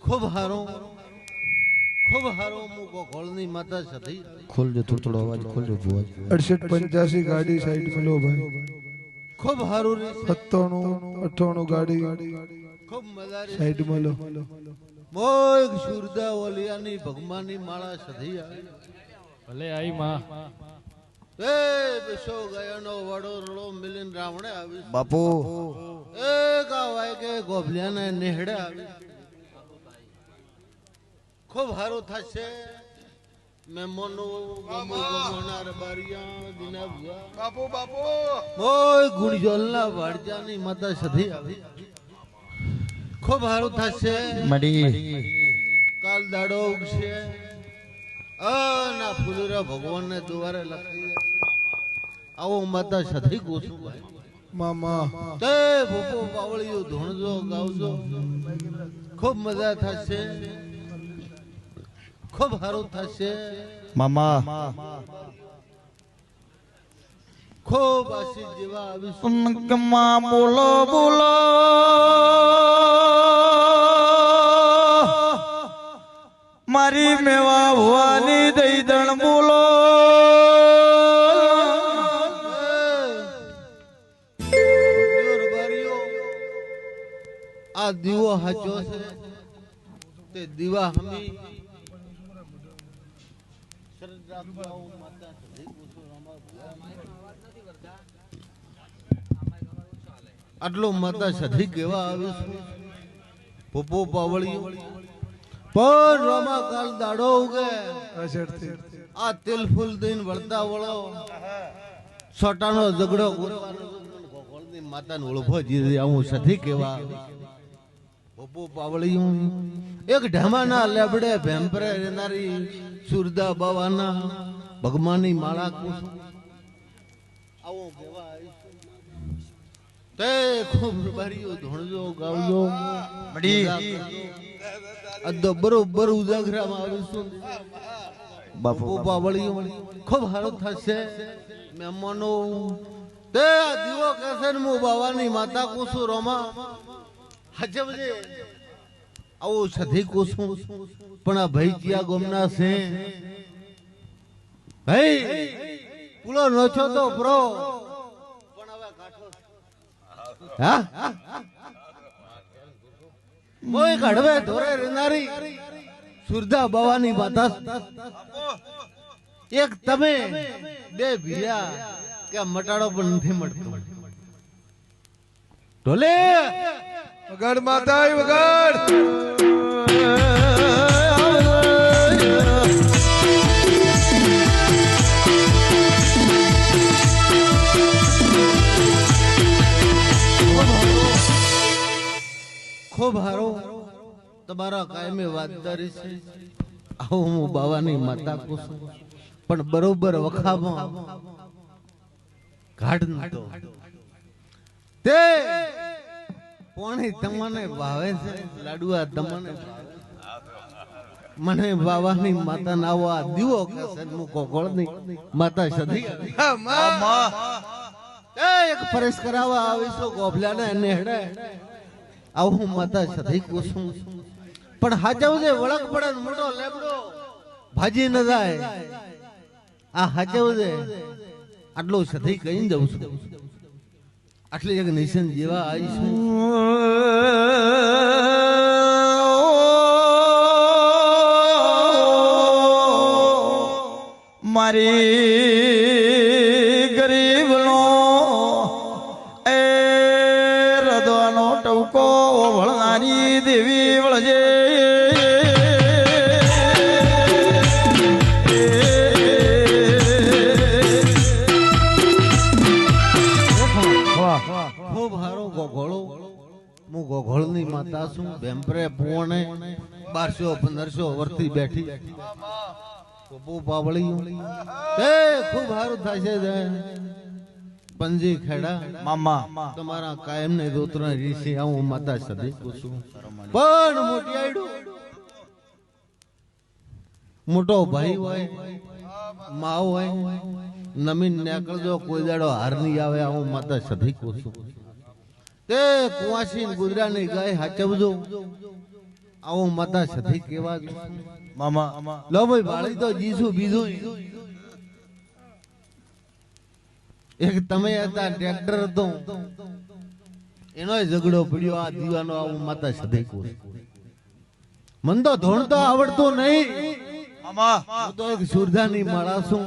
ખૂબ હારો. ખૂબ હારો. મૂકો ઘોળની માતા સધી ખોલજો થોડો થોડો અવાજ ખોલજો ભુવાજી અડસઠ પંચ્યાસી ગાડી સાઈડમાં લો ભાઈ. ખૂબ હારું રે સત્તાણું અઠ્ઠાણું ગાડી ખૂબ મજા રે સાઈડમાં લો મોય સુરદા ઓલિયાની ભગવાનની માળા સધી આવી ભલે આઈ માં. એ બેસો ગયાનો વડો રડો મિલિન રાવણે આવી બાપુ. એ ગાવાય કે ગોભલિયાને નેહડે આવી ખૂબ હારું થશે. મહેમાનો ગમો ગમોના રબારિયા દિના ભુવા. બાપુ બાપુ. મોય ગુણજોલના વાડજાની માતા સધી આવી. ખૂબ હારું થશે. મડી કાલ દાડો ઉગશે ના ફુલુરા ભગવાનને દુવારે લખી આવો માતા સધી ગોસું ભાઈ. મામા. તે ભૂપો પાવળિયું ધૂણજો ગાવજો. ખૂબ મજા થશે. ખૂબ સારું થશે. મામા. ખૂબ આશીષ જેવા આવીશું. કમા બોલો બોલો. મારી મેવા ભવાની તે દીવા હમી. આટલો માતા સધી કેવા આવીશું પોપો પાવળિયું. પણ રોમા કાલ દાડો ઉગે. આ તેલ ફૂલ દઈને વળતા વળો. છોટાનો ઝઘડો માતાનો જી ઓળખો જીધી આવું સધી કેવા પોપો પાવળિયું. એક ઢામાના લેબડે ભેંપરે રહેનારી સુરદા બાવાના ભગવાનની માળા કુસુમ આવો તે ખૂબ બારીઓ ધોણજો ગાવજો. મડી અદ્દો બરોબર ઉજાગરામાં આવીશું. બાપુ બાવળીઓ ખૂબ હારો થશે મહેમાનો. તે આ દીવો કહેશે ને હું બાવાની માતા કુસું રોમા. હજબજે આવું સધી કુસું પણ આ ભાઈ ગોમના છે? ભાઈ, પૂલો નોછો તો પ્રો પણ હવે કાઠો હા? મોય કડવે ધોરે રેનારી સુરદા બાવાની માતા એક તમે બે ભીયા કે મટાડો પણ નથી મળતો. ઢોલે! વગાડ માતા વગાડ ખૂબ હારો. તમારા કાયમી વાતદારી છે. આવું હું બાવાની માતા કુસુમ પણ બરોબર વખામાં ઘાટ નતો તે પોણી તમને ભાવે છે? લાડુઆ તમને મને બાવાની માતા ના આવો આ દીવો કહેશે હું નહીં માતા સધી. એ એક પરેશ કરાવવા આવીશું ગોભલાને નેહડે. આવું માતા સધી કુસુમ. પણ હાજવજે વળક પડે મોટો લેબડો ભાજી ન જાય. આ હાજવજે આટલું સધી કહી દઉં છું. આટલી એક નિશન જેવા આવીશું મારી ગરીબનો એ રદવાનો ટવકો વળનારી દેવી વળજે. હું ગોઘોળની માતા છું બેમ્પરે પોણે બારસો પંદરસો વર્ષથી બેઠી. બહુ પાવળી તે ખૂબ સારું છે પંજી ખેડા મામા. તમારા કાયમ ને દોતરા રીસી આવું માતા સદી પૂછું. પણ મોટી ભાઈ હોય માવ હોય નમીન નેકળજો કોઈ દાડો હાર નહીં આવે હું માતા સધી પૂછું. તે કુવાસી ગુજરાતની ગાય હાચવજો. આવો માતા સધી કેવા મામા. લો ભાઈ ભાળી તો જીસુ બીજું એક તમે હતા ટ્રેક્ટર હતો. એનો ઝઘડો પડ્યો આ દીવાનો આવું માતા સધી કો મન તો ધોણ તો આવડતું નહીં. મામા. હું તો એક સુરધાની માળા છું.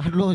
આટલો